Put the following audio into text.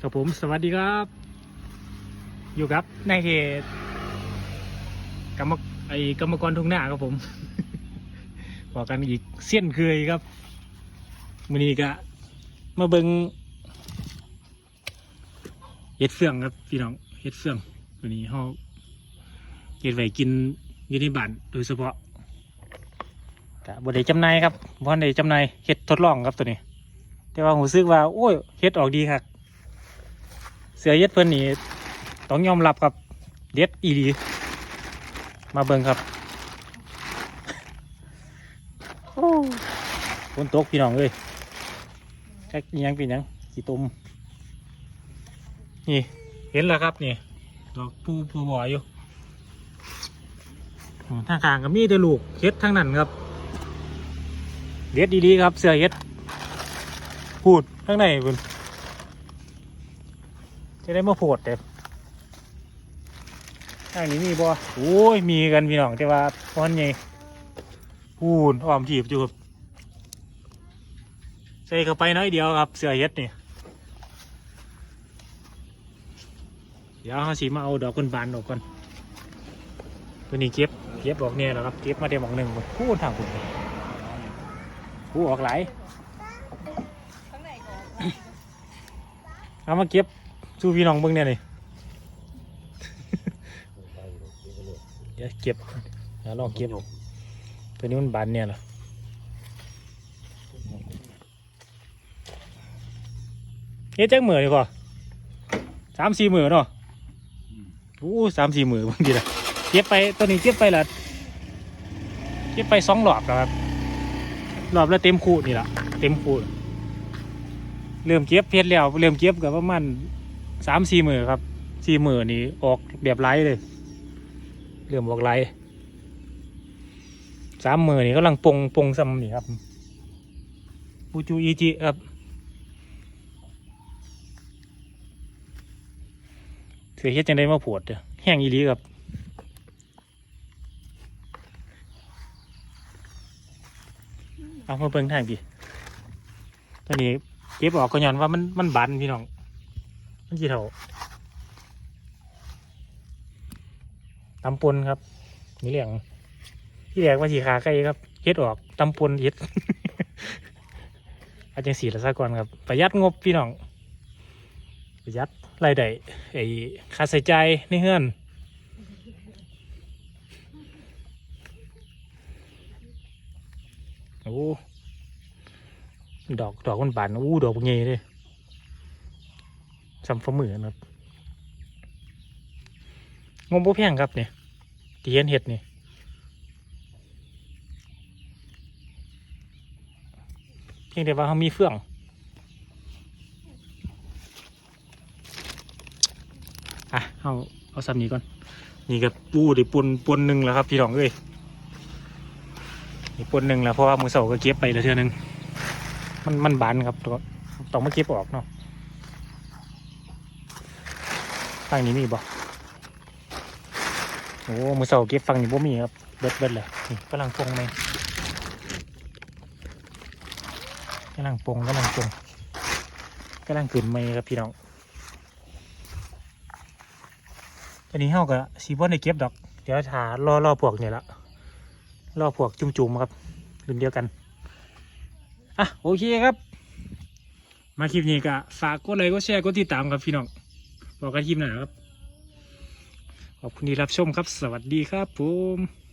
ครับผมสวัสดีครับ อยู่ครับในเขตกรรมไอกรรมกรทุ่งนาครับผมบอกกันอีกเส้นเคยครับมือนี้ก็มาเบิงเห็ดเฟืองครับพี่น้องเห็ดเฟืองวันนี้เขาเก็บไว้กินอยู่ในบ้านโดยเฉพาะกะบได้จำนายครับบ่ได้จำนายเห็ดทดลองครับตัวนี้ แต่ว่าผมซึกว่าโอ้ยเฮ็ดออกดีครับ เสือเย็ดเพิ่นนี่ต้องยอมรับครับเด็ดอีดีมาเบิ่งครับโอ้ฝนตกพี่น้องเอ้ยแค่ยังเป็นยังกี่ตุ่มนี่เห็นแล้วครับนี่ดอกผู้ผู้บ่อยอยู่ทางกลางก็มีแต่ลูกเฮ็ดทั้งนั้นครับเด็ดดีๆครับเสือเฮ็ดพูดข้างในคุณ จะได้มาโพดแต่ข้างนี้มีบ่โอ้ย มีกันพี่น้องแต่ว่าพอนไงพูนอ้อมถีบอยู่ครับใส่เข้าไปน้อยเดียวครับ เสือเฮ็ดนี่ เดี๋ยวเขาสีมาเอาดอกคนบานออกก่อน ตัวนี้เก็บ เก็บออกเนี่ยแหละครับ เก็บมาเดี๋ยวหมองหนึ่งพูดทางคุณพูออกหลายข้างในก่อนเอามาเก็บ สู้พี่น้องเบิ่งเนี่ยนี่ เดี๋ยวเก็บเดี๋ยวลองเก็บตัวนี้มันบานเนี่ยเหรอเฮ็ดจักมือดีกว่าสามสี่มือเนาะอู้สามสี่มือบางทีละเก็บไปตัวนี้เก็บไปละเก็บไปสองหลอบแล้วครับรอบแล้วเต็มคูนี่ละเต็มคูเริ่มเก็บเพชรแล้วเริ่มเก็บกับประมาณ สามสี่มือครับสี่มือนี่ออกแบบไร้เลย เริ่มออกไร้สามหมือนี่กำลังปงปงซ้ำนี่ครับปูจูอีจิครับเสียเฮ็ดจังได้มาปวดเด้อแห้งอีหลีครับเอามาเบิ่งทางพี่ตอนนี้เก็บออกก็ย้อนว่ามันมันบันพี่น้อง มันกี่เท่าตำปนครับ นี่เรื่องที่แรกว่าสีขาไก่ครับเฮ็ดออกตำปนเฮ็ดอาจารย์สีละซะก่อนครับ ประหยัดงบพี่น้อง ประหยัดรายได้ไอ้ค่าใช้จ่ายในเฮือนโอ้ดอกดอกมันบานอู้ดอกเงี้ยเลย ซ้ำฝ่ามือนะครับงมบ่แพงครับเนี่ยที่เห็นเห็ดนี่เพียงแต่ว่าเขามีเฟื่องอะเอาเอาซ้ำนี้ก่อน นี่กับปูได้ปนปนหนึ่งแล้วครับพี่น้องเอ้ยนี่ปนหนึ่งแล้วเพราะว่ามือเสาก็เก็บไปแล้วเท่านึงมันมันบานครับตัวต้องมาเก็บออกเนาะ ฝั่งนี้มีบ่โอ้มือเสาเก็บฝั่งนี้บ่มีครับ เบิดเบิดเลยนี่กำลังปงไหมกำลังปงกำลังปงกำลังขึ้นไหมครับพี่น้องตอนนี้เฮาก็สีบ่ได้เก็บดอก เดี๋ยวถารอรอพวกเนี่ยละรอพวกจุ่มๆครับรุ่นเดียวกันอะโอเคครับ มาคลิปนี้ก็ฝากกดไลค์กดแชร์กดติดตามครับพี่น้อง บอกกันคลิปหนาครับ ขอบคุณที่รับชมครับ สวัสดีครับผม